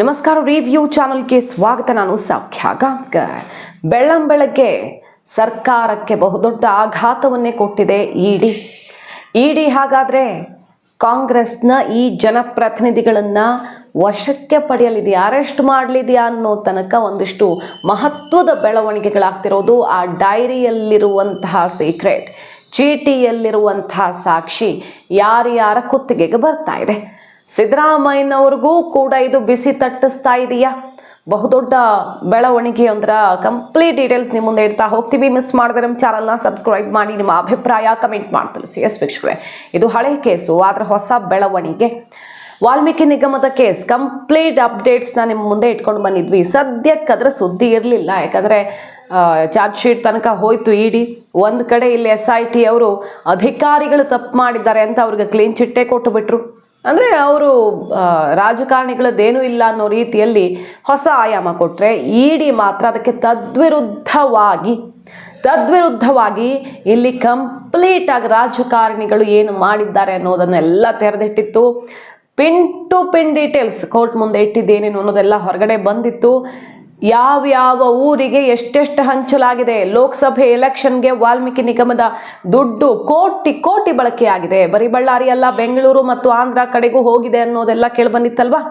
ನಮಸ್ಕಾರ ರಿವ್ಯೂ ಚಾನಲ್ಗೆ ಸ್ವಾಗತ. ನಾನು ಸೌಖ್ಯ ಗಾಂವ್ಕರ್ ಬೆಳ್ಳಂಬೆಳಗ್ಗೆ ಸರ್ಕಾರಕ್ಕೆ ಬಹುದೊಡ್ಡ ಆಘಾತವನ್ನೇ ಕೊಟ್ಟಿದೆ ಇಡಿ. ಇಡಿ ಹಾಗಾದರೆ ಕಾಂಗ್ರೆಸ್ನ ಈ ಜನಪ್ರತಿನಿಧಿಗಳನ್ನು ವಶಕ್ಕೆ ಪಡೆಯಲಿದೆಯಾ, ಅರೆಸ್ಟ್ ಮಾಡಲಿದೆಯಾ ಅನ್ನೋ ತನಕ ಒಂದಿಷ್ಟು ಮಹತ್ವದ ಬೆಳವಣಿಗೆಗಳಾಗ್ತಿರೋದು ಆ ಡೈರಿಯಲ್ಲಿರುವಂತಹ ಸೀಕ್ರೆಟ್ ಚೀಟಿಯಲ್ಲಿರುವಂತಹ ಸಾಕ್ಷಿ ಯಾರ್ಯಾರ ಕುತ್ತಿಗೆಗೆ ಬರ್ತಾ ಇದೆ. ಸಿದ್ದರಾಮಯ್ಯನವ್ರಿಗೂ ಕೂಡ ಇದು ಬಿಸಿ ತಟ್ಟಿಸ್ತಾ ಇದೆಯಾ? ಬಹುದೊಡ್ಡ ಬೆಳವಣಿಗೆ ಅಂದ್ರ ಕಂಪ್ಲೀಟ್ ಡೀಟೇಲ್ಸ್ ನಿಮ್ಮ ಮುಂದೆ ಇಡ್ತಾ ಹೋಗ್ತೀವಿ. ಮಿಸ್ ಮಾಡಿದ್ರೆ ನಮ್ಮ ಚಾನಲ್ನ ಸಬ್ಸ್ಕ್ರೈಬ್ ಮಾಡಿ, ನಿಮ್ಮ ಅಭಿಪ್ರಾಯ ಕಮೆಂಟ್ ಮಾಡಿ ಸಿ ಎಸ್ ವೀಕ್ಷಕರೇ, ಇದು ಹಳೆ ಕೇಸು ಆದರೆ ಹೊಸ ಬೆಳವಣಿಗೆ. ವಾಲ್ಮೀಕಿ ನಿಗಮದ ಕೇಸ್ ಕಂಪ್ಲೀಟ್ ಅಪ್ಡೇಟ್ಸ್ನ ನಿಮ್ಮ ಮುಂದೆ ಇಟ್ಕೊಂಡು ಬಂದಿದ್ವಿ. ಸದ್ಯಕ್ಕಾದ್ರೆ ಸುದ್ದಿ ಇರಲಿಲ್ಲ. ಯಾಕಂದರೆ ಚಾರ್ಜ್ ಶೀಟ್ ತನಕ ಹೋಯ್ತು ಇಡಿ. ಒಂದು ಕಡೆ ಇಲ್ಲಿ ಎಸ್ ಐ ಟಿ ಅವರು ಅಧಿಕಾರಿಗಳು ತಪ್ಪು ಮಾಡಿದ್ದಾರೆ ಅಂತ ಅವ್ರಿಗೆ ಕ್ಲೀನ್ ಚಿಟ್ಟೆ ಕೊಟ್ಟು ಬಿಟ್ರು. ಅಂದರೆ ಅವರು ರಾಜಕಾರಣಿಗಳದ್ದೇನು ಇಲ್ಲ ಅನ್ನೋ ರೀತಿಯಲ್ಲಿ ಹೊಸ ಆಯಾಮ ಕೊಟ್ಟರೆ ಇಡಿ ಮಾತ್ರ ಅದಕ್ಕೆ ತದ್ವಿರುದ್ಧವಾಗಿ ತದ್ವಿರುದ್ಧವಾಗಿ ಇಲ್ಲಿ ಕಂಪ್ಲೀಟಾಗಿ ರಾಜಕಾರಣಿಗಳು ಏನು ಮಾಡಿದ್ದಾರೆ ಅನ್ನೋದನ್ನೆಲ್ಲ ತೆರೆದಿಟ್ಟಿತ್ತು. Pin to pin details court ಮುಂದೆ ಇಟ್ಟಿದ್ದೇನೇನು ಅನ್ನೋದೆಲ್ಲ ಹೊರಗಡೆ ಬಂದಿತ್ತು. ಯಾವ್ಯಾವ ಊರಿಗೆ ಎಷ್ಟೆಷ್ಟು ಹಂಚಲಾಗಿದೆ? ಲೋಕಸಭೆ ಎಲೆಕ್ಷನ್ಗೆ ವಾಲ್ಮೀಕಿ ನಿಗಮದ ದುಡ್ಡು ಕೋಟಿ ಕೋಟಿ ಬಳಕೆಯಾಗಿದೆ. ಬರೀ ಬಳ್ಳಾರಿ ಅಲ್ಲ, ಬೆಂಗಳೂರು ಮತ್ತು ಆಂಧ್ರ ಕಡೆಗೂ ಹೋಗಿದೆ ಅನ್ನೋದೆಲ್ಲ ಕೇಳಿಬಂದಿತ್ತಲ್ವಾ?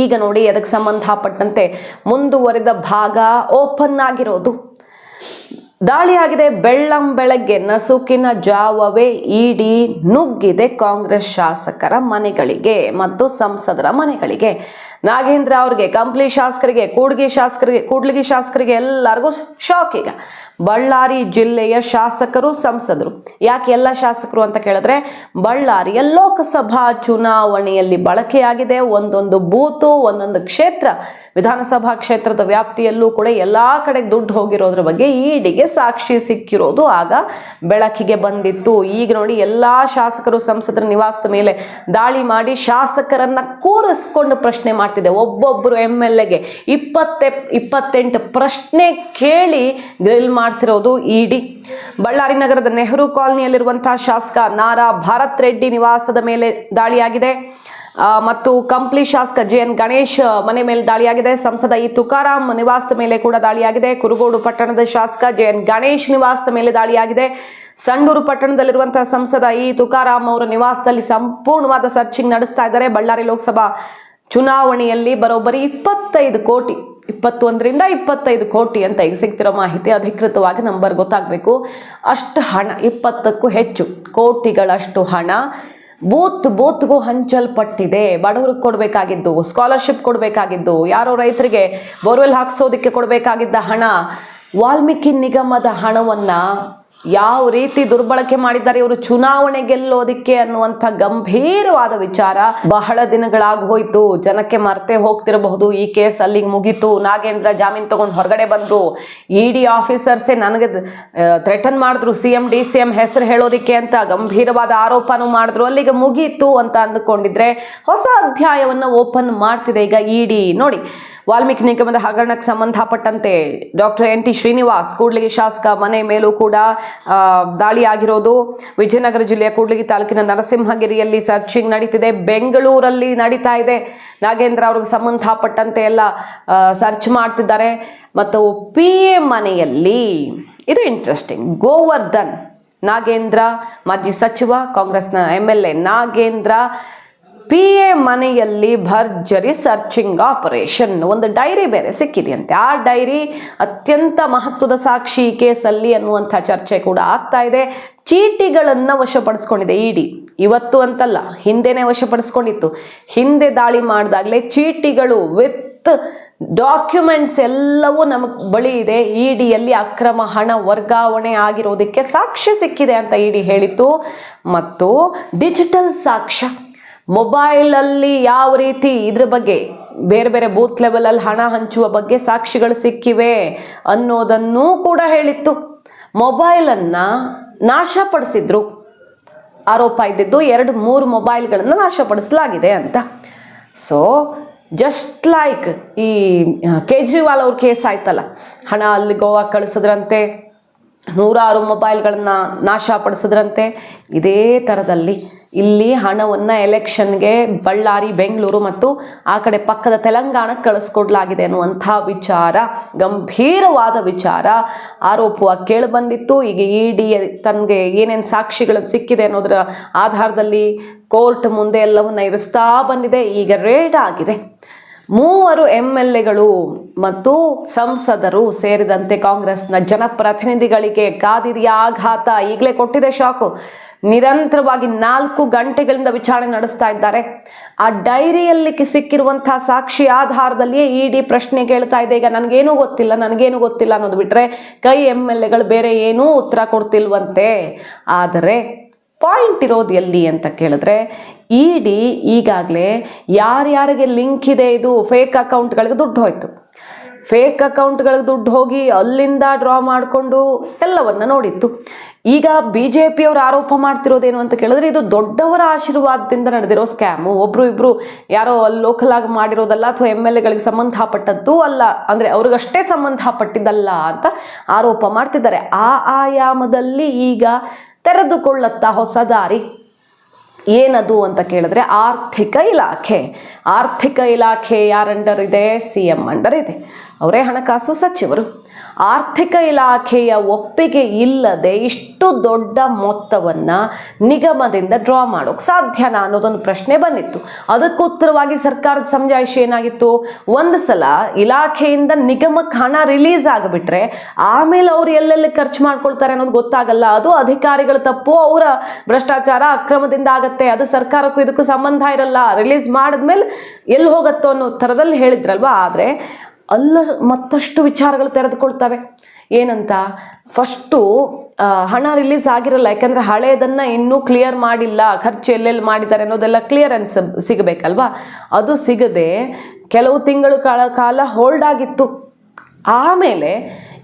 ಈಗ ನೋಡಿ ಅದಕ್ಕೆ ಸಂಬಂಧಪಟ್ಟಂತೆ ಮುಂದುವರೆದ ಭಾಗ ಓಪನ್ ಆಗಿರೋದು. ದಾಳಿಯಾಗಿದೆ. ಬೆಳ್ಳಂ ಬೆಳಗ್ಗೆ ನಸುಕಿನ ಜಾವವೇ ಇಡಿ ನುಗ್ಗಿದೆ ಕಾಂಗ್ರೆಸ್ ಶಾಸಕರ ಮನೆಗಳಿಗೆ ಮತ್ತು ಸಂಸದರ ಮನೆಗಳಿಗೆ. ನಾಗೇಂದ್ರ ಅವ್ರಿಗೆ, ಕಂಪ್ಲಿ ಶಾಸಕರಿಗೆ, ಕೂಡ್ಗಿ ಶಾಸಕರಿಗೆ, ಕೂಡ್ಲಿಗಿ ಶಾಸಕರಿಗೆ ಎಲ್ಲರಿಗೂ ಶಾಕ್ ಈಗ. ಬಳ್ಳಾರಿ ಜಿಲ್ಲೆಯ ಶಾಸಕರು, ಸಂಸದರು. ಯಾಕೆ ಎಲ್ಲ ಶಾಸಕರು ಅಂತ ಕೇಳಿದ್ರೆ, ಬಳ್ಳಾರಿಯ ಲೋಕಸಭಾ ಚುನಾವಣೆಯಲ್ಲಿ ಬಳಕೆಯಾಗಿದೆ. ಒಂದೊಂದು ಬೂತು, ಒಂದೊಂದು ಕ್ಷೇತ್ರ ವಿಧಾನಸಭಾ ಕ್ಷೇತ್ರದ ವ್ಯಾಪ್ತಿಯಲ್ಲೂ ಕೂಡ ಎಲ್ಲ ಕಡೆ ದುಡ್ಡು ಹೋಗಿರೋದ್ರ ಬಗ್ಗೆ ಈಡಿಗೆ ಸಾಕ್ಷಿ ಸಿಕ್ಕಿರೋದು ಆಗ ಬೆಳಕಿಗೆ ಬಂದಿತ್ತು. ಈಗ ನೋಡಿ ಎಲ್ಲ ಶಾಸಕರು ಸಂಸದರ ನಿವಾಸದ ಮೇಲೆ ದಾಳಿ ಮಾಡಿ ಶಾಸಕರನ್ನ ಕೂರಿಸ್ಕೊಂಡು ಪ್ರಶ್ನೆ ಮಾಡ್ತಿದೆ. ಒಬ್ಬೊಬ್ಬರು ಎಂ ಎಲ್ ಎಗೆ ಇಪ್ಪತ್ತೆ, ಇಪ್ಪತ್ತೆಂಟು ಪ್ರಶ್ನೆ ಕೇಳಿ ಗ್ರಿಲ್ ಮಾಡ್ತಿರೋದು ಇಡಿ ಬಳ್ಳಾರಿ ನಗರದ ನೆಹರು ಕಾಲನಿಯಲ್ಲಿರುವಂತಹ ಶಾಸಕ ನಾರಾ ಭಾರತ್ ರೆಡ್ಡಿ ನಿವಾಸದ ಮೇಲೆ ದಾಳಿಯಾಗಿದೆ. ಮತ್ತು ಕಂಪ್ಲಿ ಶಾಸಕ ಜೆ ಎನ್ ಗಣೇಶ್ ಮನೆ ಮೇಲೆ ದಾಳಿಯಾಗಿದೆ. ಸಂಸದ ಈ ತುಕಾರಾಮ್ ನಿವಾಸದ ಮೇಲೆ ಕೂಡ ದಾಳಿಯಾಗಿದೆ. ಕುರುಗೋಡು ಪಟ್ಟಣದ ಶಾಸಕ ಜೆ ಎನ್ ಗಣೇಶ್ ನಿವಾಸದ ಮೇಲೆ ದಾಳಿಯಾಗಿದೆ. ಸಂಡೂರು ಪಟ್ಟಣದಲ್ಲಿರುವಂತಹ ಸಂಸದ ಇ ತುಕಾರಾಮ್ ಅವರ ನಿವಾಸದಲ್ಲಿ ಸಂಪೂರ್ಣವಾದ ಸರ್ಚಿಂಗ್ ನಡೆಸ್ತಾ ಇದ್ದಾರೆ. ಬಳ್ಳಾರಿ ಲೋಕಸಭಾ ಚುನಾವಣೆಯಲ್ಲಿ ಬರೋಬ್ಬರಿ ಇಪ್ಪತ್ತೈದು ಕೋಟಿ, ಇಪ್ಪತ್ತೊಂದರಿಂದ ಇಪ್ಪತ್ತೈದು ಕೋಟಿ ಅಂತ ಈಗ ಸಿಗ್ತಿರೋ ಮಾಹಿತಿ ಅಧಿಕೃತವಾಗಿ ನಂಬರ್ ಗೊತ್ತಾಗಬೇಕು. ಅಷ್ಟು ಹಣ, ಇಪ್ಪತ್ತಕ್ಕೂ ಹೆಚ್ಚು ಕೋಟಿಗಳಷ್ಟು ಹಣ. ಬೂತ್ ಬೂತ್ಗೂ ಹಂಚಲ್ಪಟ್ಟಿದೆ. ಬಡವ್ರಿಗೆ ಕೊಡಬೇಕಾಗಿದ್ದು ಸ್ಕಾಲರ್ಶಿಪ್ ಕೊಡಬೇಕಾಗಿದ್ದು, ಯಾರೋ ರೈತರಿಗೆ ಬೋರ್ವೆಲ್ ಹಾಕ್ಸೋದಕ್ಕೆ ಕೊಡಬೇಕಾಗಿದ್ದ ಹಣ, ವಾಲ್ಮೀಕಿ ನಿಗಮದ ಹಣವನ್ನು ಯಾವ ರೀತಿ ದುರ್ಬಳಕೆ ಮಾಡಿದ್ದಾರೆ ಇವರು ಚುನಾವಣೆ ಗೆಲ್ಲೋದಿಕ್ಕೆ ಅನ್ನುವಂಥ ಗಂಭೀರವಾದ ವಿಚಾರ. ಬಹಳ ದಿನಗಳಾಗಿ ಹೋಯ್ತು. ಜನಕ್ಕೆ ಮರ್ತೆ ಹೋಗ್ತಿರಬಹುದು. ಈ ಕೇಸ್ ಅಲ್ಲಿಗೆ ಮುಗೀತು. ನಾಗೇಂದ್ರ ಜಾಮೀನು ತಗೊಂಡು ಹೊರಗಡೆ ಬಂದ್ರು. ಇ ಡಿ ಆಫೀಸರ್ಸೇ ನನಗೆ ಥ್ರೆಟನ್ ಮಾಡಿದ್ರು. C M D C M ಹೆಸರು ಹೇಳೋದಿಕ್ಕೆ ಅಂತ ಗಂಭೀರವಾದ ಆರೋಪನೂ ಮಾಡಿದ್ರು. ಅಲ್ಲಿಗೆ ಮುಗೀತು ಅಂತ ಅಂದುಕೊಂಡಿದ್ರೆ ಹೊಸ ಅಧ್ಯಾಯವನ್ನು ಓಪನ್ ಮಾಡ್ತಿದೆ ಈಗ ಇ ಡಿ ನೋಡಿ, ವಾಲ್ಮೀಕಿ ನಿಗಮದ ಹಗರಣಕ್ಕೆ ಸಂಬಂಧಪಟ್ಟಂತೆ doctor N T Srinivas Kudligi ಶಾಸಕ ಮನೆ ಮೇಲೂ ಕೂಡ ದಾಳಿ ಆಗಿರೋದು ವಿಜಯನಗರ ಜಿಲ್ಲೆಯ ಕೂಡ್ಲಿಗಿ ತಾಲೂಕಿನ ನರಸಿಂಹಗಿರಿಯಲ್ಲಿ ಸರ್ಚಿಂಗ್ ನಡೀತಿದೆ. ಬೆಂಗಳೂರಲ್ಲಿ ನಡೀತಾ ಇದೆ. ನಾಗೇಂದ್ರ ಅವ್ರಿಗೆ ಸಂಬಂಧಪಟ್ಟಂತೆ ಎಲ್ಲ ಸರ್ಚ್ ಮಾಡ್ತಿದ್ದಾರೆ. ಮತ್ತು ಪಿ ಎ ಮನೆಯಲ್ಲಿ ಇದು ಇಂಟ್ರೆಸ್ಟಿಂಗ್ ಗೋವರ್ಧನ್, ನಾಗೇಂದ್ರ ಮಾಜಿ ಸಚಿವ, ಕಾಂಗ್ರೆಸ್ನ M L A Nagendra P A ಮನೆಯಲ್ಲಿ ಭರ್ಜರಿ ಸರ್ಚಿಂಗ್ ಆಪರೇಷನ್. ಒಂದು ಡೈರಿ ಬೇರೆ ಸಿಕ್ಕಿದೆಯಂತೆ. ಆ ಡೈರಿ ಅತ್ಯಂತ ಮಹತ್ವದ ಸಾಕ್ಷಿ ಕೇಸಲ್ಲಿ ಅನ್ನುವಂಥ ಚರ್ಚೆ ಕೂಡ ಆಗ್ತಾ ಇದೆ. ಚೀಟಿಗಳನ್ನು ವಶಪಡಿಸ್ಕೊಂಡಿದೆ ಇಡಿ. ಇವತ್ತು ಅಂತಲ್ಲ, ಹಿಂದೆನೇ ವಶಪಡಿಸ್ಕೊಂಡಿತ್ತು. ಹಿಂದೆ ದಾಳಿ ಮಾಡಿದಾಗಲೇ ಚೀಟಿಗಳು ವಿತ್ ಡಾಕ್ಯುಮೆಂಟ್ಸ್ ಎಲ್ಲವೂ ನಮಗೆ ಬಳಿ ಇದೆ. ಇಡಿಯಲ್ಲಿ ಅಕ್ರಮ ಹಣ ವರ್ಗಾವಣೆ ಆಗಿರೋದಕ್ಕೆ ಸಾಕ್ಷ್ಯ ಸಿಕ್ಕಿದೆ ಅಂತ ಇಡಿ ಹೇಳಿತ್ತು. ಮತ್ತು ಡಿಜಿಟಲ್ ಸಾಕ್ಷ್ಯ. ಮೊಬೈಲಲ್ಲಿ ಯಾವ ರೀತಿ ಇದ್ರ ಬಗ್ಗೆ ಬೇರೆ ಬೇರೆ ಬೂತ್ ಲೆವೆಲಲ್ಲಿ ಹಣ ಹಂಚುವ ಬಗ್ಗೆ ಸಾಕ್ಷಿಗಳು ಸಿಕ್ಕಿವೆ ಅನ್ನೋದನ್ನೂ ಕೂಡ ಹೇಳಿತ್ತು. ಮೊಬೈಲನ್ನು ನಾಶಪಡಿಸಿದ್ರು. ಆರೋಪ ಇದ್ದಿದ್ದು ಎರಡು ಮೂರು ಮೊಬೈಲ್ಗಳನ್ನು ನಾಶಪಡಿಸಲಾಗಿದೆ ಅಂತ. ಸೊ ಜಸ್ಟ್ ಲೈಕ್ ಈ ಕೇಜ್ರಿವಾಲ್ ಅವ್ರ ಕೇಸ್ ಆಯ್ತಲ್ಲ, ಹಣ ಅಲ್ಲಿ ಗೋವಾ ಕಳಿಸಿದ್ರಂತೆ, ನೂರಾರು ಮೊಬೈಲ್ಗಳನ್ನು ನಾಶಪಡಿಸಿದ್ರಂತೆ, ಇದೇ ಥರದಲ್ಲಿ ಇಲ್ಲಿ ಹಣವನ್ನು ಎಲೆಕ್ಷನ್ಗೆ ಬಳ್ಳಾರಿ, ಬೆಂಗಳೂರು ಮತ್ತು ಆ ಕಡೆ ಪಕ್ಕದ ತೆಲಂಗಾಣಕ್ಕೆ ಕಳಿಸ್ಕೊಡ್ಲಾಗಿದೆ ಅನ್ನುವಂಥ ವಿಚಾರ, ಗಂಭೀರವಾದ ವಿಚಾರ ಆರೋಪವಾಗಿ ಕೇಳಿಬಂದಿತ್ತು ಈಗ ಇ ಡಿ ತನಗೆ ಏನೇನು ಸಾಕ್ಷಿಗಳು ಸಿಕ್ಕಿದೆ ಅನ್ನೋದರ ಆಧಾರದಲ್ಲಿ ಕೋರ್ಟ್ ಮುಂದೆ ಎಲ್ಲವನ್ನ ಇರಿಸ್ತಾ ಬಂದಿದೆ. ಈಗ ರೇಡ್ ಆಗಿದೆ. ಮೂವರು ಎಂ ಎಲ್ ಎಗಳು ಮತ್ತು ಸಂಸದರು ಸೇರಿದಂತೆ ಕಾಂಗ್ರೆಸ್ನ ಜನಪ್ರತಿನಿಧಿಗಳಿಗೆ ಕಾದಿರಿಯ ಆಘಾತ ಈಗಲೇ ಕೊಟ್ಟಿದೆ ಶಾಕು. ನಿರಂತರವಾಗಿ ನಾಲ್ಕು ಗಂಟೆಗಳಿಂದ ವಿಚಾರಣೆ ನಡೆಸ್ತಾ ಇದ್ದಾರೆ. ಆ ಡೈರಿಯಲ್ಲಿ ಸಿಕ್ಕಿರುವಂತಹ ಸಾಕ್ಷಿ ಆಧಾರದಲ್ಲಿಯೇ ಇಡಿ ಪ್ರಶ್ನೆ ಕೇಳ್ತಾ ಇದೆ. ಈಗ ನನಗೇನೂ ಗೊತ್ತಿಲ್ಲ, ನನಗೇನು ಗೊತ್ತಿಲ್ಲ ಅನ್ನೋದು ಬಿಟ್ರೆ ಕೈ ಎಂ ಬೇರೆ ಏನೂ ಉತ್ತರ ಕೊಡ್ತಿಲ್ವಂತೆ. ಆದರೆ ಪಾಯಿಂಟ್ ಇರೋದು ಎಲ್ಲಿ ಅಂತ ಕೇಳಿದ್ರೆ ಇ ಡಿ ಈಗಾಗಲೇ ಯಾರ್ಯಾರಿಗೆ ಲಿಂಕ್ ಇದೆ ಇದು ಫೇಕ್ ಅಕೌಂಟ್ಗಳಿಗೆ ದುಡ್ಡು ಹೋಯ್ತು. ಫೇಕ್ ಅಕೌಂಟ್ಗಳಿಗೆ ದುಡ್ಡು ಹೋಗಿ ಅಲ್ಲಿಂದ ಡ್ರಾ ಮಾಡಿಕೊಂಡು ಎಲ್ಲವನ್ನ ನೋಡಿತ್ತು. ಈಗ ಬಿ ಜೆ ಪಿಯವರು ಆರೋಪ ಮಾಡ್ತಿರೋದೇನು ಅಂತ ಕೇಳಿದ್ರೆ, ಇದು ದೊಡ್ಡವರ ಆಶೀರ್ವಾದದಿಂದ ನಡೆದಿರೋ ಸ್ಕ್ಯಾಮು ಒಬ್ರು ಇಬ್ಬರು ಯಾರೋ ಅಲ್ಲಿ ಲೋಕಲ್ ಮಾಡಿರೋದಲ್ಲ ಅಥವಾ ಎಂ ಎಲ್ ಎಗಳಿಗೆ ಸಂಬಂಧಪಟ್ಟದ್ದು ಅಲ್ಲ, ಅಂದರೆ ಅವ್ರಿಗಷ್ಟೇ ಸಂಬಂಧಪಟ್ಟಿದ್ದಲ್ಲ ಅಂತ ಆರೋಪ ಮಾಡ್ತಿದ್ದಾರೆ. ಆ ಆಯಾಮದಲ್ಲಿ ಈಗ ತೆರೆದುಕೊಳ್ಳುತ್ತಾ ಹೊಸ ದಾರಿ? ಏನದು ಅಂತ ಕೇಳಿದ್ರೆ ಆರ್ಥಿಕ ಇಲಾಖೆ. ಆರ್ಥಿಕ ಇಲಾಖೆ ಯಾರ ಅಂಡರ್ ಇದೆ ಸಿ ಎಂ ಅಂಡರ್ ಇದೆ ಅವರೇ ಹಣಕಾಸು ಸಚಿವರು. ಆರ್ಥಿಕ ಇಲಾಖೆಯ ಒಪ್ಪಿಗೆ ಇಲ್ಲದೆ ಇಷ್ಟು ದೊಡ್ಡ ಮೊತ್ತವನ್ನು ನಿಗಮದಿಂದ ಡ್ರಾ ಮಾಡೋಕೆ ಸಾಧ್ಯನಾ ಅನ್ನೋದೊಂದು ಪ್ರಶ್ನೆ ಬಂದಿತ್ತು. ಅದಕ್ಕೆ ಉತ್ತರವಾಗಿ ಸರ್ಕಾರದ ಸಮಜಾಯಿಷಿ ಏನಾಗಿತ್ತು? ಒಂದು ಸಲ ಇಲಾಖೆಯಿಂದ ನಿಗಮಕ್ಕೆ ಹಣ ರಿಲೀಸ್ ಆಗಿಬಿಟ್ರೆ ಆಮೇಲೆ ಅವ್ರು ಎಲ್ಲೆಲ್ಲಿ ಖರ್ಚು ಮಾಡ್ಕೊಳ್ತಾರೆ ಅನ್ನೋದು ಗೊತ್ತಾಗಲ್ಲ. ಅದು ಅಧಿಕಾರಿಗಳ ತಪ್ಪು, ಅವರ ಭ್ರಷ್ಟಾಚಾರ ಅಕ್ರಮದಿಂದ ಆಗುತ್ತೆ. ಅದು ಸರ್ಕಾರಕ್ಕೂ ಇದಕ್ಕೂ ಸಂಬಂಧ ಇರಲ್ಲ. ರಿಲೀಸ್ ಮಾಡಿದ್ಮೇಲೆ ಎಲ್ಲಿ ಹೋಗತ್ತೋ ಅನ್ನೋ ಥರದಲ್ಲಿ ಹೇಳಿದ್ರಲ್ವಾ? ಆದರೆ ಅಲ್ಲ ಮತ್ತಷ್ಟು ವಿಚಾರಗಳು ತೆರೆದುಕೊಳ್ತವೆ. ಏನಂತ? ಫಸ್ಟು ಹಣ ರಿಲೀಸ್ ಆಗಿರಲ್ಲ, ಯಾಕಂದರೆ ಹಳೆಯದನ್ನು ಇನ್ನೂ ಕ್ಲಿಯರ್ ಮಾಡಿಲ್ಲ, ಖರ್ಚು ಎಲ್ಲೆಲ್ಲಿ ಮಾಡಿದ್ದಾರೆ ಅನ್ನೋದೆಲ್ಲ ಕ್ಲಿಯರೆನ್ಸ್ ಸಿಗಬೇಕಲ್ವಾ? ಅದು ಸಿಗದೆ ಕೆಲವು ತಿಂಗಳು ಕಾಲ ಕಾಲ ಹೋಲ್ಡ್ ಆಗಿತ್ತು. ಆಮೇಲೆ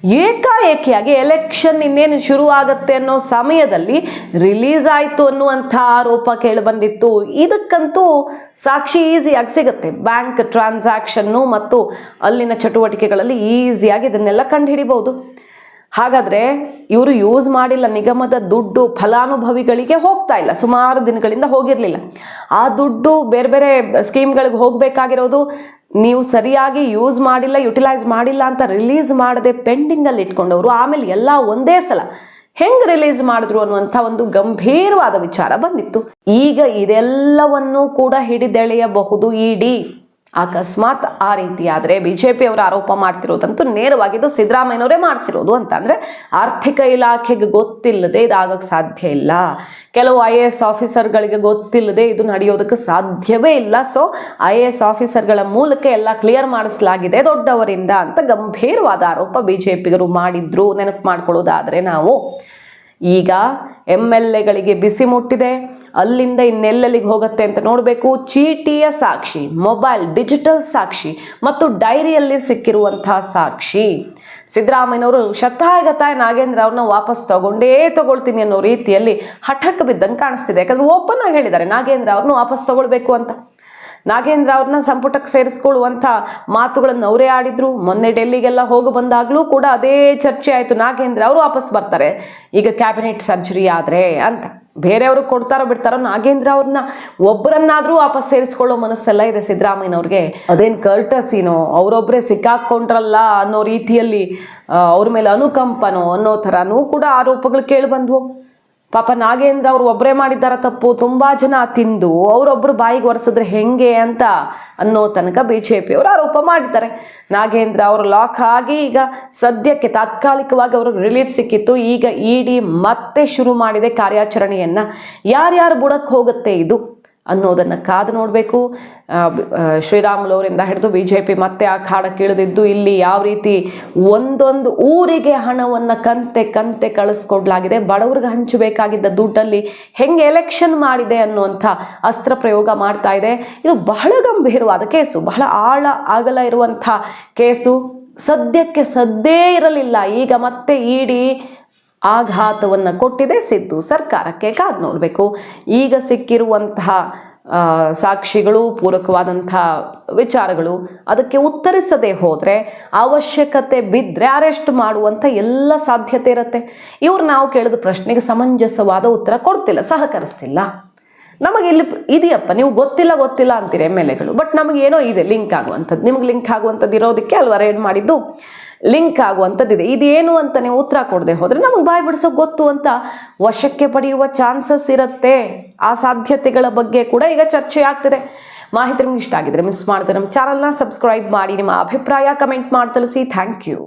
ಏಕಾಏಕಿಯಾಗಿ ಎಲೆಕ್ಷನ್ ಇನ್ನೇನು ಶುರು ಆಗುತ್ತೆ ಅನ್ನೋ ಸಮಯದಲ್ಲಿ ರಿಲೀಸ್ ಆಯಿತು ಅನ್ನುವಂಥ ಆರೋಪ ಕೇಳಿಬಂದಿತ್ತು ಇದಕ್ಕಂತೂ ಸಾಕ್ಷಿ ಈಸಿಯಾಗಿ ಸಿಗುತ್ತೆ. ಬ್ಯಾಂಕ್ ಟ್ರಾನ್ಸಾಕ್ಷನ್ನು ಮತ್ತು ಅಲ್ಲಿನ ಚಟುವಟಿಕೆಗಳಲ್ಲಿ ಈಸಿಯಾಗಿ ಇದನ್ನೆಲ್ಲ ಕಂಡುಹಿಡಿಬಹುದು. ಹಾಗಾದರೆ ಇವರು ಯೂಸ್ ಮಾಡಿಲ್ಲ ನಿಗಮದ ದುಡ್ಡು ಫಲಾನುಭವಿಗಳಿಗೆ ಹೋಗ್ತಾ ಇಲ್ಲ. ಸುಮಾರು ದಿನಗಳಿಂದ ಹೋಗಿರಲಿಲ್ಲ. ಆ ದುಡ್ಡು ಬೇರೆ ಬೇರೆ ಸ್ಕೀಮ್ಗಳಿಗೆ ಹೋಗಬೇಕಾಗಿರೋದು ನೀವು ಸರಿಯಾಗಿ ಯೂಸ್ ಮಾಡಿಲ್ಲ ಯುಟಿಲೈಸ್ ಮಾಡಿಲ್ಲ ಅಂತ ರಿಲೀಸ್ ಮಾಡದೆ ಪೆಂಡಿಂಗಲ್ಲಿ ಇಟ್ಕೊಂಡವರು ಆಮೇಲೆ ಎಲ್ಲ ಒಂದೇ ಸಲ ಹೆಂಗ್ ರಿಲೀಸ್ ಮಾಡಿದ್ರು ಅನ್ನುವಂಥ ಒಂದು ಗಂಭೀರವಾದ ವಿಚಾರ ಬಂದಿತ್ತು. ಈಗ ಇದೆಲ್ಲವನ್ನೂ ಕೂಡ ಹಿಡಿದೆಳೆಯಬಹುದು ಇಡಿ ಅಕಸ್ಮಾತ್ ಆ ರೀತಿ ಜೆ ಪಿಯವರು ಆರೋಪ ಮಾಡ್ತಿರೋದಂತೂ ನೇರವಾಗಿದ್ದು ಸಿದ್ದರಾಮಯ್ಯನವರೇ ಮಾಡಿಸಿರೋದು ಅಂತಂದರೆ ಆರ್ಥಿಕ ಇಲಾಖೆಗೆ ಗೊತ್ತಿಲ್ಲದೆ ಇದಾಗಕ್ಕೆ ಸಾಧ್ಯ ಇಲ್ಲ. ಕೆಲವು ಐ ಎ ಎಸ್ ಆಫೀಸರ್ಗಳಿಗೆ ಗೊತ್ತಿಲ್ಲದೆ ಇದು ನಡೆಯೋದಕ್ಕೆ ಸಾಧ್ಯವೇ ಇಲ್ಲ. ಸೊ ಐ ಎ ಎಸ್ ಆಫೀಸರ್ಗಳ ಮೂಲಕ ಎಲ್ಲ ಕ್ಲಿಯರ್ ಮಾಡಿಸಲಾಗಿದೆ ದೊಡ್ಡವರಿಂದ ಅಂತ ಗಂಭೀರವಾದ ಆರೋಪ ಬಿ ಜೆ ಪಿಗರು ಮಾಡಿದ್ರು. ನೆನಪು ಮಾಡ್ಕೊಳ್ಳೋದಾದರೆ ನಾವು ಈಗ ಎಂ ಎಲ್ ಎಗಳಿಗೆ ಬಿಸಿ ಮುಟ್ಟಿದೆ. ಅಲ್ಲಿಂದ ಇನ್ನೆಲ್ಲೆಲ್ಲಿಗೆ ಹೋಗುತ್ತೆ ಅಂತ ನೋಡಬೇಕು. ಚೀಟಿಯ ಸಾಕ್ಷಿ, ಮೊಬೈಲ್, ಡಿಜಿಟಲ್ ಸಾಕ್ಷಿ ಮತ್ತು ಡೈರಿಯಲ್ಲಿ ಸಿಕ್ಕಿರುವಂತಹ ಸಾಕ್ಷಿ. ಸಿದ್ದರಾಮಯ್ಯನವರು ಶತಾಯಗತಾಯ ನಾಗೇಂದ್ರ ಅವ್ರನ್ನ ವಾಪಸ್ ತಗೊಂಡೇ ತಗೊಳ್ತೀನಿ ಅನ್ನೋ ರೀತಿಯಲ್ಲಿ ಹಠಕ್ಕೆ ಬಿದ್ದಂಗೆ ಕಾಣಿಸ್ತಿದೆ. ಯಾಕಂದ್ರೆ ಓಪನ್ ಆಗಿ ಹೇಳಿದ್ದಾರೆ, ನಾಗೇಂದ್ರ ಅವ್ರನ್ನ ವಾಪಸ್ ತಗೊಳ್ಬೇಕು ಅಂತ. ನಾಗೇಂದ್ರ ಅವ್ರನ್ನ ಸಂಪುಟಕ್ಕೆ ಸೇರಿಸ್ಕೊಳ್ಳುವಂಥ ಮಾತುಗಳನ್ನು ಅವರೇ ಆಡಿದ್ರು. ಮೊನ್ನೆ ಡೆಲ್ಲಿಗೆಲ್ಲ ಹೋಗಿ ಬಂದಾಗಲೂ ಕೂಡ ಅದೇ ಚರ್ಚೆ ಆಯಿತು. ನಾಗೇಂದ್ರ ಅವರು ವಾಪಸ್ ಬರ್ತಾರೆ. ಈಗ ಕ್ಯಾಬಿನೆಟ್ ಸರ್ಜರಿ ಆದರೆ ಅಂತ. ಬೇರೆಯವ್ರಿಗೆ ಕೊಡ್ತಾರೋ ಬಿಡ್ತಾರೋ ನಾಗೇಂದ್ರ ಅವ್ರನ್ನ ಒಬ್ಬರನ್ನಾದರೂ ವಾಪಸ್ ಸೇರಿಸ್ಕೊಳ್ಳೋ ಮನಸ್ಸೆಲ್ಲ ಇದೆ ಸಿದ್ದರಾಮಯ್ಯನವ್ರಿಗೆ. ಅದೇನು ಕರ್ಟಸಿನೋ ಅವರೊಬ್ಬರೇ ಸಿಕ್ಕಾಕೊಂಡ್ರಲ್ಲ ಅನ್ನೋ ರೀತಿಯಲ್ಲಿ ಅವ್ರ ಮೇಲೆ ಅನುಕಂಪನೋ ಅನ್ನೋ ಥರನೂ ಕೂಡ ಆರೋಪಗಳು ಕೇಳಿ ಬಂದ್ವು. ಪಾಪ ನಾಗೇಂದ್ರ ಅವ್ರು ಒಬ್ಬರೇ ಮಾಡಿದ್ದಾರ ತಪ್ಪು, ತುಂಬ ಜನ ತಿಂದು ಅವರೊಬ್ಬರು ಬಾಯಿಗೆ ಒರೆಸಿದ್ರೆ ಹೆಂಗೆ ಅಂತ ಅನ್ನೋ ತನಕ ಬಿ ಜೆ ಪಿಯವರು ಆರೋಪ ಮಾಡಿದ್ದಾರೆ. ನಾಗೇಂದ್ರ ಅವರು ಲಾಕ್ ಆಗಿ ಈಗ ಸದ್ಯಕ್ಕೆ ತಾತ್ಕಾಲಿಕವಾಗಿ ಅವ್ರಿಗೆ ರಿಲೀಫ್ ಸಿಕ್ಕಿತ್ತು. ಈಗ ಇ ಡಿ ಮತ್ತೆ ಶುರು ಮಾಡಿದೆ ಕಾರ್ಯಾಚರಣೆಯನ್ನು. ಯಾರ್ಯಾರು ಬುಡಕ್ಕೆ ಹೋಗುತ್ತೆ ಇದು? ಅನ್ನೋದನ್ನು ಕಾದು ನೋಡಬೇಕು. ಶ್ರೀರಾಮುಲವರಿಂದ ಹಿಡಿದು ಬಿ ಜೆ ಪಿ ಮತ್ತೆ ಆ ಖಾಡಕ್ಕೆ ಇಳಿದಿದ್ದು ಇಲ್ಲಿ ಯಾವ ರೀತಿ ಒಂದೊಂದು ಊರಿಗೆ ಹಣವನ್ನು ಕಂತೆ ಕಂತೆ ಕಳಿಸ್ಕೊಡ್ಲಾಗಿದೆ. ಬಡವ್ರಿಗೆ ಹಂಚಬೇಕಾಗಿದ್ದ ದುಡ್ಡಲ್ಲಿ ಹೆಂಗೆ ಎಲೆಕ್ಷನ್ ಮಾಡಿದೆ ಅನ್ನುವಂಥ ಅಸ್ತ್ರ ಪ್ರಯೋಗ ಮಾಡ್ತಾ ಇದೆ. ಇದು ಬಹಳ ಗಂಭೀರವಾದ ಕೇಸು, ಬಹಳ ಆಳ ಆಗಲ ಇರುವಂಥ ಕೇಸು. ಸದ್ಯಕ್ಕೆ ಸದ್ದೇ ಇರಲಿಲ್ಲ. ಈಗ ಮತ್ತೆ ಇಡಿ ಆಘಾತವನ್ನು ಕೊಟ್ಟಿದೆ ಸಿದ್ದು ಸರ್ಕಾರಕ್ಕೆ ಕಾದು ನೋಡಬೇಕು. ಈಗ ಸಿಕ್ಕಿರುವಂತಹ ಸಾಕ್ಷಿಗಳು, ಪೂರಕವಾದಂಥ ವಿಚಾರಗಳು ಅದಕ್ಕೆ ಉತ್ತರಿಸದೆ ಹೋದರೆ ಅವಶ್ಯಕತೆ ಬಿದ್ದರೆ ಅರೆಸ್ಟ್ ಮಾಡುವಂಥ ಎಲ್ಲ ಸಾಧ್ಯತೆ ಇರುತ್ತೆ. ಇವ್ರು ನಾವು ಕೇಳಿದ ಪ್ರಶ್ನೆಗೆ ಸಮಂಜಸವಾದ ಉತ್ತರ ಕೊಡ್ತಿಲ್ಲ, ಸಹಕರಿಸ್ತಿಲ್ಲ. ನಮಗೆ ಇಲ್ಲಿ ಇದೆಯಪ್ಪ, ನೀವು ಗೊತ್ತಿಲ್ಲ ಗೊತ್ತಿಲ್ಲ ಅಂತೀರಿ ಎಂ ಎಲ್ ಎಗಳು. ಬಟ್ ನಮಗೆ ಏನೋ ಇದೆ, ಲಿಂಕ್ ಆಗುವಂಥದ್ದು. ನಿಮಗೆ ಲಿಂಕ್ ಆಗುವಂಥದ್ದು ಇರೋದಕ್ಕೆ ಅಲ್ವಾ ರೇಡ್ ಮಾಡಿದ್ದು? ಲಿಂಕ್ ಆಗುವಂಥದ್ದಿದೆ. ಇದೇನು ಅಂತ ನೀವು ಉತ್ತರ ಕೊಡದೆ ಹೋದರೆ ನಮಗೆ ಬಾಯಿ ಬಿಡಿಸೋ ಗೊತ್ತು ಅಂತ ವಶಕ್ಕೆ ಪಡೆಯುವ ಚಾನ್ಸಸ್ ಇರುತ್ತೆ. ಆ ಸಾಧ್ಯತೆಗಳ ಬಗ್ಗೆ ಕೂಡ ಈಗ ಚರ್ಚೆ ಆಗ್ತಿದೆ. ಮಾಹಿತಿ ನಿಮ್ಗೆ ಇಷ್ಟ ಆಗಿದ್ರೆ ಮಿಸ್ ಮಾಡಿದ್ರೆ ನಮ್ಮ ಚಾನಲ್ನ ಸಬ್ಸ್ಕ್ರೈಬ್ ಮಾಡಿ, ನಿಮ್ಮ ಅಭಿಪ್ರಾಯ ಕಮೆಂಟ್ ಮಾಡಿ ತಿಳಿಸಿ ಥ್ಯಾಂಕ್ ಯು